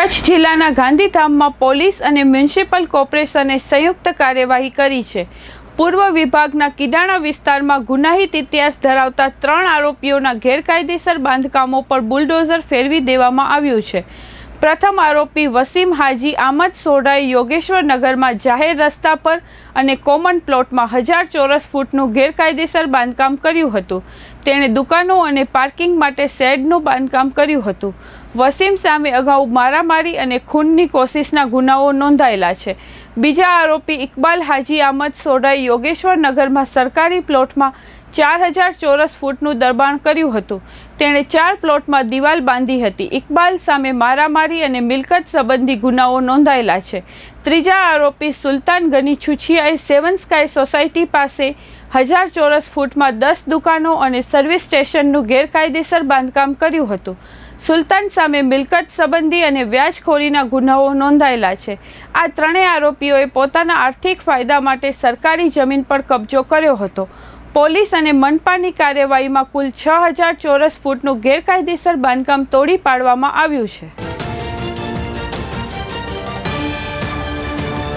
કચ્છ જિલ્લાના ગાંધીધામમાં પોલીસ અને મ્યુનિસિપલ કોર્પોરેશને સંયુક્ત કાર્યવાહી કરી છે. પૂર્વ વિભાગના કિડાણા વિસ્તારમાં ગુનાહિત ઇતિહાસ ધરાવતા ત્રણ આરોપીઓના ગેરકાયદેસર બાંધકામો પર બુલડોઝર ફેરવી દેવામાં આવ્યું છે. પ્રથમ આરોપી વસીમ હાજી આમદ સોઢાએ યોગેશ્વર નગરમાં જાહેર રસ્તા પર અને કોમન પ્લોટમાં હજાર ચોરસ ફૂટનું ગેરકાયદેસર બાંધકામ કર્યું હતું. તેણે દુકાનો અને પાર્કિંગ માટે શેડનું બાંધકામ કર્યું હતું. વસીમ સામે અગાઉ મારામારી અને ખૂનની કોશિશના ગુનાઓ નોંધાયેલા છે. બીજા આરોપી ઇકબાલ હાજી આમદ સોઢાએ યોગેશ્વર નગરમાં સરકારી પ્લોટમાં ચાર હજાર ચોરસ ફૂટનું દબાણ કર્યું હતું. તેણે ચાર પ્લોટમાં દિવાલ બાંધી હતી. ઇકબાલ સામે મારામારી અને મિલકત સંબંધી ગુનાઓ નોંધાયેલા છે. ત્રીજા આરોપી સુલતાન ગની છુછિયાએ સેવન સ્કાય સોસાયટી પાસે હજાર ચોરસ ફૂટમાં દસ દુકાનો અને સર્વિસ સ્ટેશનનું ગેરકાયદેસર બાંધકામ કર્યું હતું. સુલતાન સામે મિલકત સંબંધી અને વ્યાજખોરીના ગુનાઓ નોંધાયેલા છે. આ ત્રણેય આરોપીઓએ પોતાના આર્થિક ફાયદા માટે સરકારી જમીન પર કબજો કર્યો હતો. પોલીસ અને મનપાની કાર્યવાહીમાં કુલ છ હજાર ચોરસ ફૂટનું ગેરકાયદેસર બાંધકામ તોડી પાડવામાં આવ્યું છે.